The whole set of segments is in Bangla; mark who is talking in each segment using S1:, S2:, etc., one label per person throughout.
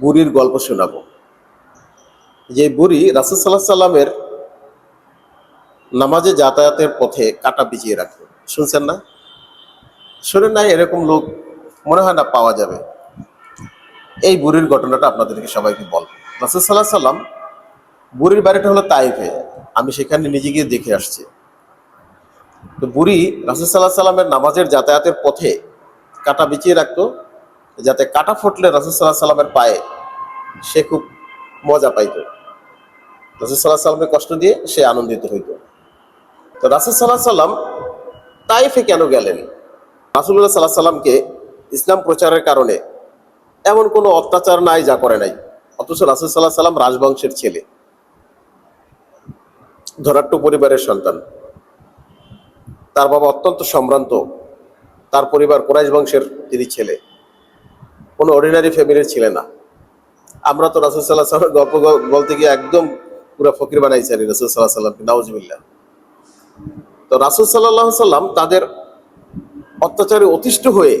S1: বুড়ির গল্প শোনাবো। যে বুড়ি রাসুল সাল্লাহ সাল্লামের নামাজে যাতায়াতের পথে কাটা বিছিয়ে রাখতো শুনছেন না? শোনেন না এরকম লোক মনে হয় না পাওয়া যাবে। এই বুড়ির ঘটনাটা আপনাদেরকে সবাইকে বল। রাসুল সাল্লাহ সাল্লাম বুড়ির বাড়িটা হলো তাইফে আমি সেখানে নিজে গিয়ে দেখে আসছি। তো বুড়ি রাসুল সাল্লাহ সাল্লামের নামাজের যাতায়াতের পথে কাটা বিছিয়ে রাখতো। যাতে কাটা ফুটলে রাসুল সাল্লাহ সাল্লামের পায়ে সে খুব মজা পাইতো। রাসুল সাল্লাহ সাল্লামের কষ্ট দিয়ে সে আনন্দিত হইত। তো রাসুল সাল্লাহ সাল্লাম তাইফে কেন গেলেন? রাসুল্লাহ সাল্লাহ সাল্লামকে ইসলাম প্রচারের কারণে এমন কোনো অত্যাচার নাই, যা করে নাই। অথচ রাসুল সাল্লাহ সাল্লাম রাজবংশের ছেলে। ধরাট্ট পরিবারের সন্তান। তার বাবা অত্যন্ত সম্ভ্রান্ত। তার পরিবার কোরাইশ বংশের তিনি ছেলে। কোনো অর্ডিনারি ফ্যামিলির ছেলে না। আমরা তো রাসুল সাল্লাহ সাল্লামের গল্প বলতে গিয়ে একদম পুরো ফকির বানাইছি আর রাসুল সাল্লাহ সাল্লামকে নাউজবিল্লা তো রাসুল সাল্লাহ সাল্লাম তাদের অত্যাচারে অতিষ্ঠ হয়ে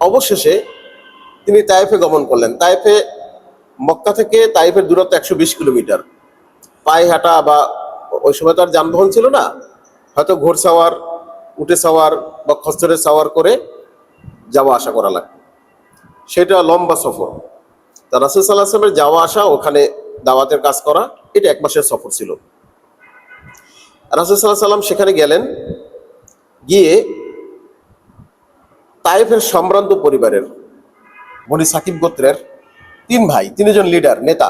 S1: অবশেষে তিনি তাইফে গমন করলেন। তাইফে মক্কা থেকে তাইফের দূরত্ব একশো বিশ কিলোমিটার। পায়ে হাঁটা বা ওই সময় তো আর যানবাহন ছিল না। হয়তো ঘোড় সাওয়ার উঠে সাওয়ার বা খচ্চরে সাওয়ার করে যাওয়া আসা করা লাগবে। সেটা লম্বা সফর। তা রাসুল সাল্লাহ আসলামের যাওয়া আসা, ওখানে দাওয়াতের কাজ করা, এটা এক মাসের সফর ছিল। রাসুল সাল্লাহ সাল্লাম সেখানে গেলেন, গিয়ে তাইফের সম্ভ্রান্ত পরিবারের, বনি সাকিব গোত্রের তিন ভাই, তিনজন লিডার নেতা।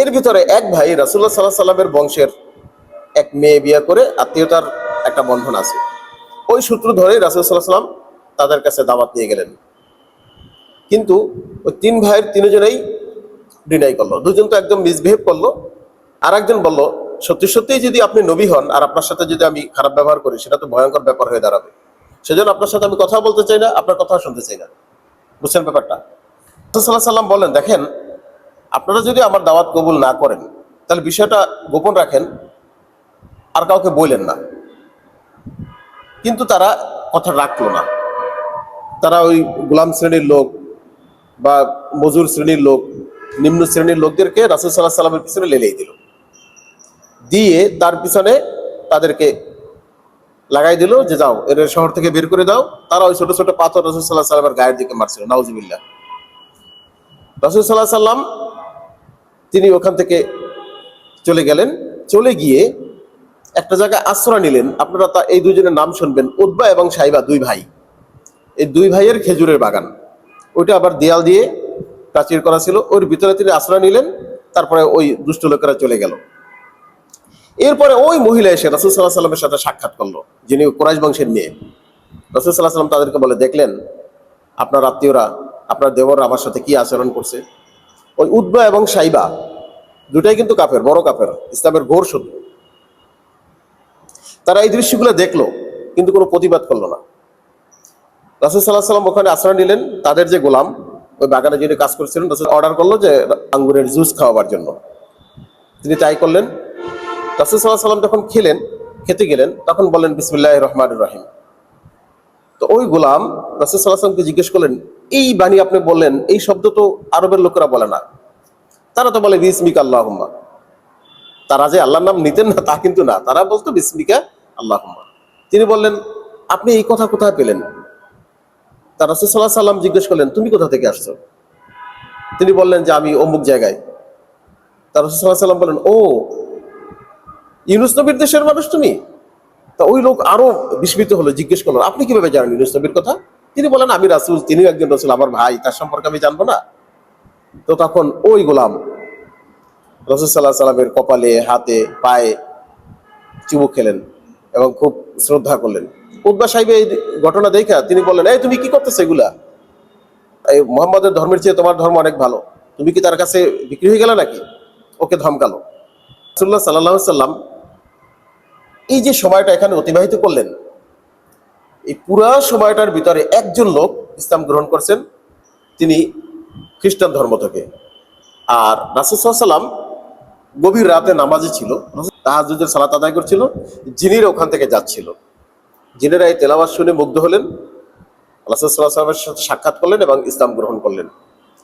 S1: এর ভিতরে এক ভাই রাসুল্লাহ সাল্লাহ সাল্লামের বংশের এক মেয়ে বিয়ে করে, আত্মীয়তার একটা বন্ধন আছে। ওই সূত্র ধরে রাসুল সাল্লাহ সাল্লাম তাদের কাছে দাওয়াত নিয়ে গেলেন। কিন্তু ওই তিন ভাইয়ের তিনজনেই ডিনাই করল। দুজন তো একদম মিসবিহেভ করল। আর একজন বলল, সত্যি সত্যিই যদি আপনি নবী হন আর আপনার সাথে যদি আমি খারাপ ব্যবহার করি, সেটা তো ভয়ঙ্কর ব্যাপার হয়ে দাঁড়াবে। সেজন্য আপনার সাথে আমি কথা বলতে চাই না, আপনার কথা শুনতে চাই না। বুঝছেন ব্যাপারটা? সাল্লাহ সাল্লাম বললেন দেখেন, আপনারা যদি আমার দাওয়াত কবুল না করেন, তাহলে বিষয়টা গোপন রাখেন, আর কাউকে বললেন না। কিন্তু তারা কথা রাখল না। তারা ওই গোলাম শ্রেণির লোক বা মজুর শ্রেণির লোক, নিম্ন শ্রেণির লোকদেরকে রাসুল সাল্লাহ সাল্লামের পিছনে লেলেই দিল। দিয়ে তার পিছনে তাদেরকে লাগাই দিল যে যাও, এর শহর থেকে বের করে দাও। তারা ওই ছোট ছোট পাথর রসুল সাল্লাহ সাল্লামের গায়ের দিকে মারছিল। নাউজিবিল্লা রসুল সাল্লাহ সাল্লাম তিনি ওখান থেকে চলে গেলেন। চলে গিয়ে একটা জায়গায় আশ্রয় নিলেন। আপনারা তা এই দুজনের নাম শুনবেন উদ্বা এবং সাইবা দুই ভাই। এই দুই ভাইয়ের খেজুরের বাগান। ওইটা আবার দেয়াল দিয়ে প্রাচীর করা ছিল, ওর ভিতরে তিনি আশ্রয় নিলেন, তারপরে ওই দুষ্ট লোকেরা চলে গেল। এরপরে ওই মহিলা এসে রাসুল সাল্লাহ সাল্লামের সাথে সাক্ষাৎ করল, যিনি কোরাইশ বংশের মেয়ে। রাসুল সাল্লাহ সাল্লাম তাদেরকে বলে, দেখলেন আপনার আত্মীয়রা, আপনার দেবর আমার সাথে কি আচরণ করছে? ওই উদ্বা এবং সাইবা দুটাই কিন্তু কাফের, বড় কাফের, ইসলামের ঘোর শত্রু। তারা এই দৃশ্যগুলো দেখল, কিন্তু কোনো প্রতিবাদ করল না। রাসুল সাল্লাহ সাল্লাম ওখানে আশ্রয় নিলেন। তাদের যে গোলাম, ওই বাগানে যিনি কাজ করছিলেন, রাসুল অর্ডার করল যে আঙ্গুরের জুস খাওয়াবার জন্য। তিনি তাই করলেন। রাসুল সাল্লাহ সাল্লাম যখন খেলেন, খেতে গেলেন, তখন বলেন বিসমুল্লাহ রহমান রাহিম। তো ওই গোলাম রাসুল সাল্লাহ জিজ্ঞেস করলেন, এই বাণী আপনি বললেন, এই শব্দ তো আরবের লোকেরা বলে না। তারা তো বলে, বিসমিকা আল্লাহ তারা যে আল্লাহর নাম নিতেন না, তা কিন্তু না। তারা বলতো, বিসমিকা আল্লাহ তিনি বললেন, আপনি এই কথা কোথায় পেলেন? তার রাসুল সাল্লাহ সাল্লাম জিজ্ঞেস করলেন, তুমি কোথা থেকে আসছো? তিনি বললেন যে, আমি অমুক জায়গায়। তার রাসুল সাল্লাহ সাল্লাম বললেন ও, ইউনুস নবীর দেশের মানুষ তুমি? তা ওই লোক আরও বিস্মিত হলো, জিজ্ঞেস করল, আপনি কীভাবে জানেন ইউনুস নবীর কথা? তিনি বলেন, আমি রাসুল, তিনিও একজন রসুল, আমার ভাই, তার সম্পর্কে আমি জানব না। তো তখন ওই গোলাম রসুল সাল্লাহ সাল্লামের কপালে, হাতে, পায়ে চুমুক খেলেন এবং খুব শ্রদ্ধা করলেন। উদ্বা সাহেব এই ঘটনা দেখা তিনি বললেন, এই তুমি কি করতেছো এগুলা? এই মোহাম্মদের ধর্মের চেয়ে তোমার ধর্ম অনেক ভালো। তুমি কি তার কাছে বিক্রি হয়ে গেলে নাকি? ওকে ধমকালো। রসুল্লাহ সাল্লাহ সাল্লাম এই যে সময়টা এখানে অতিবাহিত করলেন, এই পুরা সময়টার ভিতরে একজন লোক ইসলাম গ্রহণ করছেন, তিনি খ্রিস্টান ধর্ম থেকে। আর রাসুল সাল্লাম গভীর রাতে নামাজে ছিল তাহাজুদের সালাত আদায় করছিল জিনিরা ওখান থেকে যাচ্ছিল। জিনেরা এই তেলাবাস শুনে মুগ্ধ হলেন রাসুলসাল্লাহ সাল্লামের সাথে সাক্ষাৎ করলেন এবং ইসলাম গ্রহণ করলেন।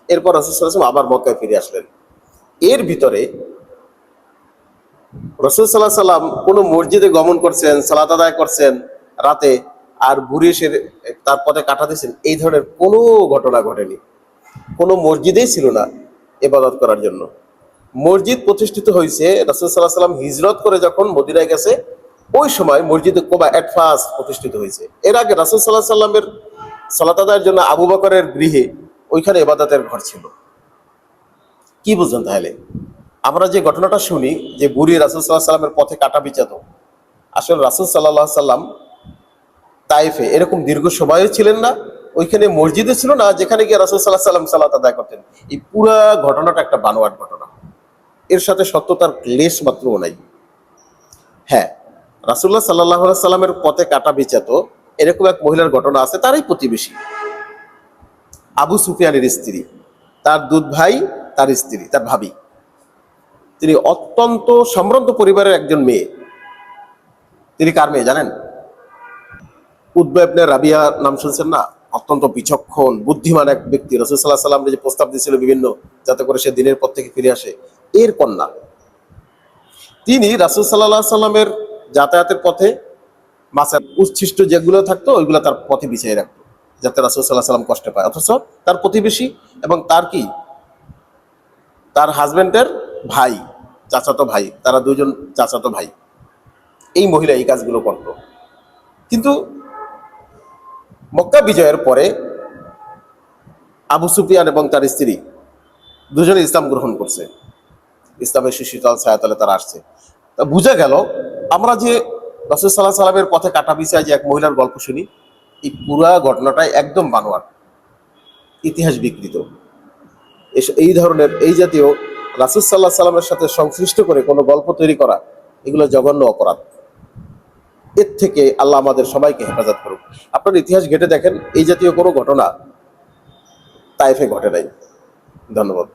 S1: এরপর রাসুলসাল্লাহ সাল্লাম আবার মক্কায় ফিরে আসলেন। এর ভিতরে রসুল সাল্লাহ সাল্লাম কোনো মসজিদে গমন করছেন, সালাত আদায় করছেন রাতে, আর বুড়ি এসে তার পথে কাটা দিয়েছেন, এই ধরনের কোনো ঘটনা ঘটেনি। কোনো মসজিদেই ছিল না এবাদত করার জন্য। মসজিদ প্রতিষ্ঠিত হয়েছে রসুল সাল্লাহ সাল্লাম হিজরত করে যখন মদিনায় গেছে ওই সময় মসজিদে কোবা অ্যাট ফার্স্ট প্রতিষ্ঠিত হয়েছে। এর আগে রাসুল সাল্লাহ সাল্লামের সালাত আদায়ের জন্য আবু বকরের গৃহে ওইখানে এবাদতের ঘর ছিল। কি বুঝলেন তাহলে? আমরা যে ঘটনাটা শুনি, যে বুড়ি রাসুল সাল্লাহ সাল্লামের পথে কাটা বিচাত আসলে রাসুল সাল্লাহ সাল্লাম তাইফে এরকম দীর্ঘ সময়ও ছিলেন না, ওইখানে মসজিদে ছিল না, যেখানে গিয়ে রাসুল সাল্লাহ সাল্লাম সালাত আদায় করতেন। এই পুরা ঘটনাটা একটা বানোয়াট ঘটনা। এর সাথে সত্যতার লেশ মাত্রও নাই। হ্যাঁ রাসুল্লাহ সাল্লাহ সাল্লামের পথে কাটা বিচাত, এরকম এক মহিলার ঘটনা আছে, তারই প্রতিবেশী। আবু সুফিয়ানের স্ত্রী, তার দুধ ভাই, তার স্ত্রী, তার ভাবি। তিনি অত্যন্ত সম্ভ্রান্ত পরিবারের একজন মেয়ে। তিনি কার মেয়ে জানেন? উদ্বেবনে রাবিয়া নাম শুনছেন না? অত্যন্ত বিচক্ষণ, বুদ্ধিমান এক ব্যক্তি। রসুল্লাহ সাল্লাম যে প্রস্তাব দিয়েছিল বিভিন্ন, যাতে করে সে দিনের পর থেকে ফিরে আসে। এর কন্যা। তিনি রাসুল সাল্লাহ সাল্লামের যাতায়াতের পথে মাছের উচ্ছিষ্ট যেগুলো থাকতো, ওইগুলো তার পথে বিছিয়ে রাখতো, যাতে রাসুল সাল্লাহ সাল্লাম কষ্ট পায়। অথচ তার প্রতিবেশী এবং তার কি? তার হাজবেন্ডের ভাই, চাচাতো ভাই, তারা দুজন চাচাতো ভাই। এই মহিলা এই কাজগুলো করত। কিন্তু মক্কা বিজয়ের পরে আবু সুফিয়ান এবং তার স্ত্রী দুজনে ইসলাম গ্রহণ করছে। ইসলামের সুশীতল ছায়াতলে তারা আসছে। তা বুঝা গেল আমরা যে রসুল সাল্লাহ সাল্লামের পথে কাটা বিছায় যে এক মহিলার গল্প শুনি, এই পুরা ঘটনাটাই একদম বানোয়ার ইতিহাস বিকৃত। এই ধরনের, এই জাতীয় রাসুল সাল্লাহ সাল্লামের সাথে সংশ্লিষ্ট করে কোনো গল্প তৈরি করা, এগুলো জঘন্য অপরাধ। এর থেকে আল্লাহ আমাদের সবাইকে হেফাজত করুক। আপনার ইতিহাস ঘেটে দেখেন, এই জাতীয় কোনো ঘটনা তাইফে ঘটে নাই। ধন্যবাদ।